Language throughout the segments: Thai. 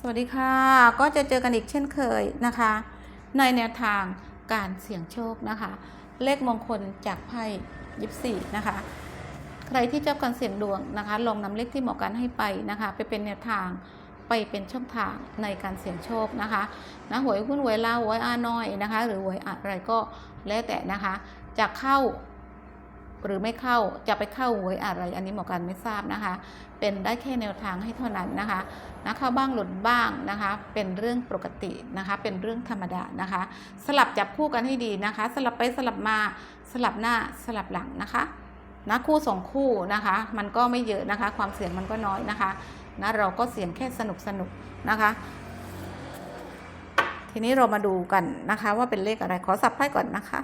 สวัสดีค่ะ ก็จะเจอกันอีกเช่นเคยนะคะ ในแนวทางการเสี่ยงโชคนะคะ เลขมงคลจากไพ่ยิปซีนะคะ ใครที่ชอบการเสี่ยงดวงนะคะ ลองนำเลขที่หมอกันให้ไปนะคะ ไปเป็นแนวทางไปเป็นช่องทางในการเสี่ยงโชคนะคะนะหวยหุ้นหวยลาวหวยอาน้อยนะคะ หรือหวยอะไรก็แล้วแต่นะคะจะเข้า หรือไม่เข้าจะไปเข้าหวยอะไร อันนี้หมอกันไม่ทราบนะคะ เป็นได้แค่แนวทางให้เท่านั้นนะคะนะเข้าบ้างหลุดบ้างนะคะ เป็นเรื่องปกตินะคะ เป็นเรื่องธรรมดานะคะ สลับจับคู่กันให้ดีนะคะ สลับไปสลับมาสลับหน้าสลับหลังนะคะนะคู่สองคู่นะคะ มันก็ไม่เยอะนะคะ ความเสี่ยงมันก็น้อยนะคะนะเราก็เสี่ยงแค่สนุกสนุกๆนะคะ ทีนี้เรามาดูกันนะคะ ว่าเป็นเลขอะไรขอสับไพ่ก่อนนะคะ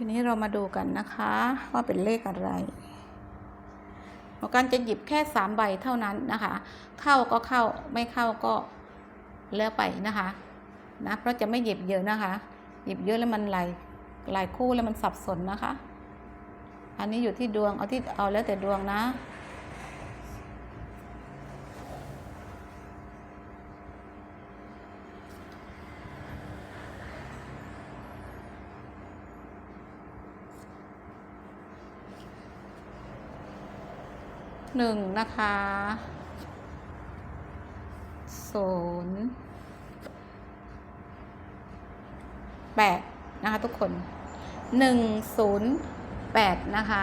ทีนี้เรามาดูกันนะคะว่าเป็นเลขอะไรหมอกันจะหยิบแค่สามใบเท่านั้นนะคะ เข้าก็เข้าไม่เข้าก็เลือกไปนะคะนะเพราะจะไม่หยิบเยอะนะคะ หยิบเยอะแล้วมันหลายหลายคู่แล้วมันสับสนนะคะ อันนี้อยู่ที่ดวงเอาที่เอาแล้วแต่ดวงนะ หนึ่งนะคะศูนย์แปดนะคะทุกคนหนึ่งศูนย์แปดนะคะ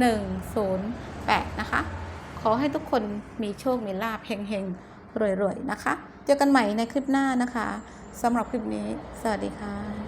หนึ่งศูนย์แปดนะคะ ขอให้ทุกคนมีโชค มีลาภเฮงๆรวยๆนะคะ เจอกันใหม่ในคลิปหน้านะคะสำหรับคลิปนี้ สวัสดีค่ะ